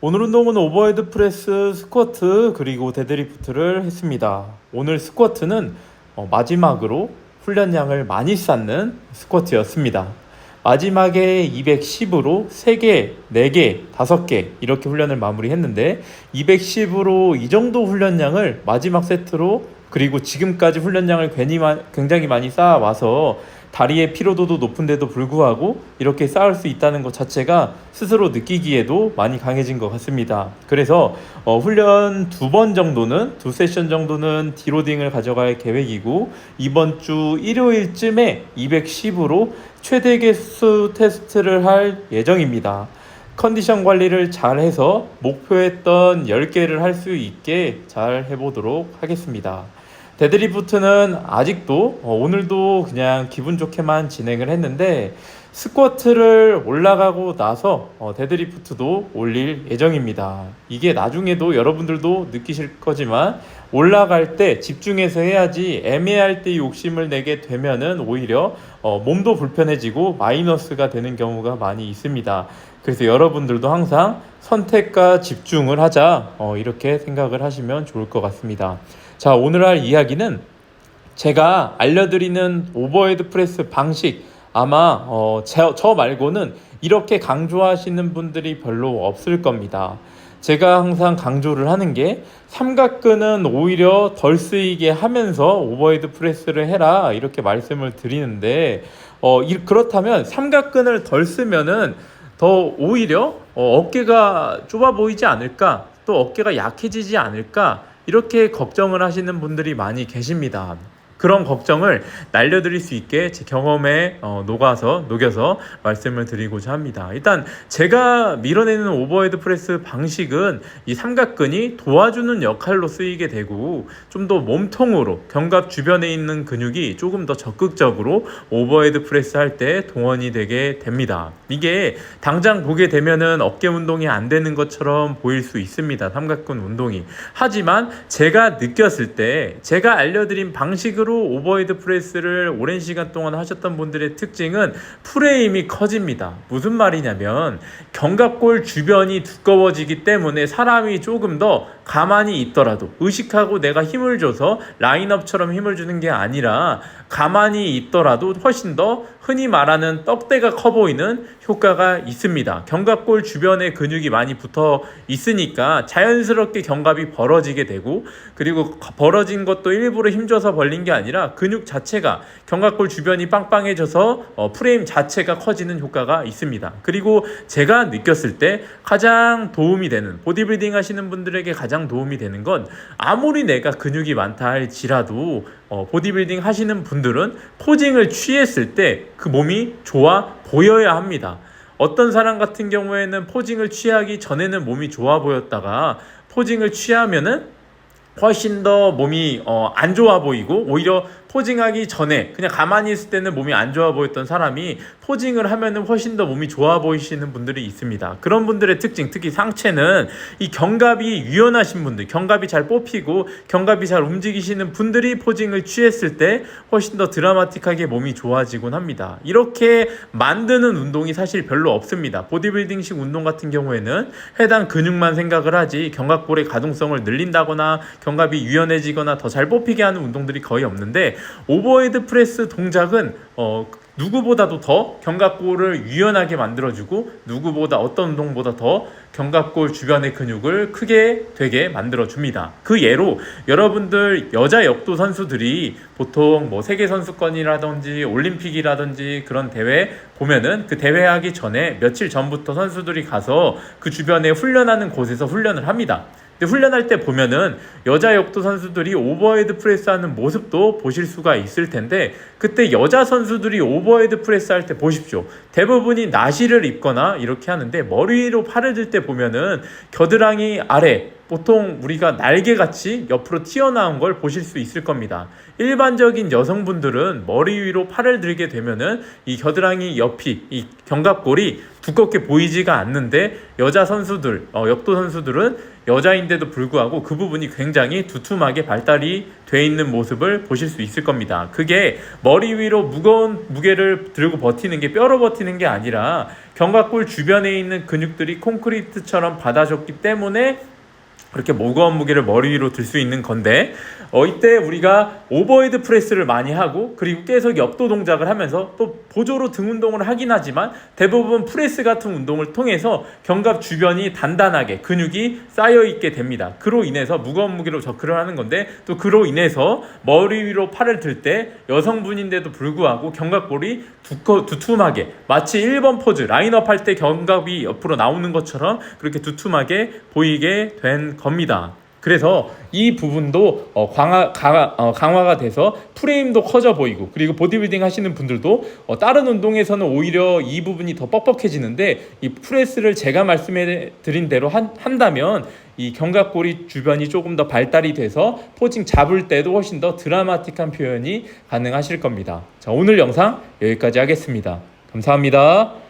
오늘 운동은 오버헤드 프레스, 스쿼트 그리고 데드리프트를 했습니다. 오늘 스쿼트는 어, 마지막으로 훈련량을 많이 쌓는 스쿼트였습니다. 마지막에 210으로 3개, 4개, 5개 이렇게 훈련을 마무리했는데 210으로 이 정도 훈련량을 마지막 세트로 그리고 지금까지 훈련량을 괜히 마- 굉장히 많이 쌓아와서 다리의 피로도도 높은데도 불구하고 이렇게 쌓을 수 있다는 것 자체가 스스로 느끼기에도 많이 강해진 것 같습니다. 그래서 어, 훈련 두 번 정도는 두 세션 정도는 디로딩을 가져갈 계획이고 이번 주 일요일쯤에 210으로 최대 개수 테스트를 할 예정입니다. 컨디션 관리를 잘 해서 목표했던 10개를 할 수 있게 잘 해보도록 하겠습니다. 데드리프트는 아직도 어, 오늘도 그냥 기분 좋게만 진행을 했는데 스쿼트를 올라가고 나서 어, 데드리프트도 올릴 예정입니다. 이게 나중에도 여러분들도 느끼실 거지만 올라갈 때 집중해서 해야지 애매할 때 욕심을 내게 되면은 오히려 어, 몸도 불편해지고 마이너스가 되는 경우가 많이 있습니다. 그래서 여러분들도 항상 선택과 집중을 하자 어, 이렇게 생각을 하시면 좋을 것 같습니다. 자 오늘 할 이야기는 제가 알려드리는 오버헤드 프레스 방식 아마 어, 제, 저 말고는 이렇게 강조하시는 분들이 별로 없을 겁니다. 제가 항상 강조를 하는 게 삼각근은 오히려 덜 쓰이게 하면서 오버헤드 프레스를 해라 이렇게 말씀을 드리는데 어, 이, 그렇다면 삼각근을 덜 쓰면은 더 오히려 어, 어깨가 좁아 보이지 않을까 또 어깨가 약해지지 않을까 이렇게 걱정을 하시는 분들이 많이 계십니다. 그런 걱정을 날려드릴 수 있게 제 경험에 어, 녹아서 녹여서 말씀을 드리고자 합니다. 일단 제가 밀어내는 오버헤드 프레스 방식은 이 삼각근이 도와주는 역할로 쓰이게 되고 좀 더 몸통으로 견갑 주변에 있는 근육이 조금 더 적극적으로 오버헤드 프레스 할 때 동원이 되게 됩니다. 이게 당장 보게 되면은 어깨 운동이 안 되는 것처럼 보일 수 있습니다. 삼각근 운동이. 하지만 제가 느꼈을 때 제가 알려드린 방식으로 오버헤드 프레스를 오랜 시간 동안 하셨던 분들의 특징은 프레임이 커집니다. 무슨 말이냐면 견갑골 주변이 두꺼워지기 때문에 사람이 조금 더 가만히 있더라도 의식하고 내가 힘을 줘서 라인업처럼 힘을 주는 게 아니라 가만히 있더라도 훨씬 더 흔히 말하는 떡대가 커 보이는 효과가 있습니다. 견갑골 주변에 근육이 많이 붙어 있으니까 자연스럽게 견갑이 벌어지게 되고 그리고 벌어진 것도 일부러 힘줘서 벌린 게 아니라 근육 자체가 견갑골 주변이 빵빵해져서 어, 프레임 자체가 커지는 효과가 있습니다. 그리고 제가 느꼈을 때 가장 도움이 되는 보디빌딩 하시는 분들에게 가장 도움이 되는 건 아무리 내가 근육이 많다 할지라도 어, 보디빌딩 하시는 분들은 포징을 취했을 때 그 몸이 좋아 보여야 합니다. 어떤 사람 같은 경우에는 포징을 취하기 전에는 몸이 좋아 보였다가 포징을 취하면은 훨씬 더 몸이 어, 안 좋아 보이고 오히려 포징하기 전에 그냥 가만히 있을 때는 몸이 안 좋아 보였던 사람이 포징을 하면은 훨씬 더 몸이 좋아 보이시는 분들이 있습니다. 그런 분들의 특징, 특히 상체는 이 견갑이 유연하신 분들, 견갑이 잘 뽑히고 견갑이 잘 움직이시는 분들이 포징을 취했을 때 훨씬 더 드라마틱하게 몸이 좋아지곤 합니다. 이렇게 만드는 운동이 사실 별로 없습니다. 보디빌딩식 운동 같은 경우에는 해당 근육만 생각을 하지 견갑골의 가동성을 늘린다거나 견갑이 유연해지거나 더 잘 뽑히게 하는 운동들이 거의 없는데 오버헤드 프레스 동작은 어, 누구보다도 더 견갑골을 유연하게 만들어주고 누구보다 어떤 운동보다 더 견갑골 주변의 근육을 크게 되게 만들어줍니다. 그 예로 여러분들 여자 역도 선수들이 보통 뭐 세계 선수권이라든지 올림픽이라든지 그런 대회 보면은 그 대회 하기 전에 며칠 전부터 선수들이 가서 그 주변에 훈련하는 곳에서 훈련을 합니다. 근데 훈련할 때 보면은 여자 역도 선수들이 오버헤드 프레스 하는 모습도 보실 수가 있을 텐데 그때 여자 선수들이 오버헤드 프레스 할 때 보십시오. 대부분이 나시를 입거나 이렇게 하는데 머리 위로 팔을 들 때 보면은 겨드랑이 아래 보통 우리가 날개같이 옆으로 튀어나온 걸 보실 수 있을 겁니다. 일반적인 여성분들은 머리 위로 팔을 들게 되면은 이 겨드랑이 옆이 이 견갑골이 두껍게 보이지가 않는데 여자 선수들, 어, 역도 선수들은 여자인데도 불구하고 그 부분이 굉장히 두툼하게 발달이 돼 있는 모습을 보실 수 있을 겁니다. 그게 머리 위로 무거운 무게를 들고 버티는 게 뼈로 버티는 게 아니라 견갑골 주변에 있는 근육들이 콘크리트처럼 받아줬기 때문에 그렇게 무거운 무게를 머리 위로 들 수 있는 건데 어, 이때 우리가 오버헤드 프레스를 많이 하고 그리고 계속 옆도 동작을 하면서 또 보조로 등 운동을 하긴 하지만 대부분 프레스 같은 운동을 통해서 견갑 주변이 단단하게 근육이 쌓여 있게 됩니다. 그로 인해서 무거운 무게로 저크를 하는 건데 또 그로 인해서 머리 위로 팔을 들 때 여성분인데도 불구하고 견갑골이 두꺼, 두툼하게 마치 1번 포즈 라인업 할 때 견갑이 옆으로 나오는 것처럼 그렇게 두툼하게 보이게 된 겁니다. 그래서 이 부분도 어, 강화, 강화, 어, 강화가 돼서 프레임도 커져 보이고 그리고 보디빌딩 하시는 분들도 어, 다른 운동에서는 오히려 이 부분이 더 뻑뻑해지는데 이 프레스를 제가 말씀해 드린 대로 한, 한다면 이 견갑골이 주변이 조금 더 발달이 돼서 포징 잡을 때도 훨씬 더 드라마틱한 표현이 가능하실 겁니다. 자, 오늘 영상 여기까지 하겠습니다. 감사합니다.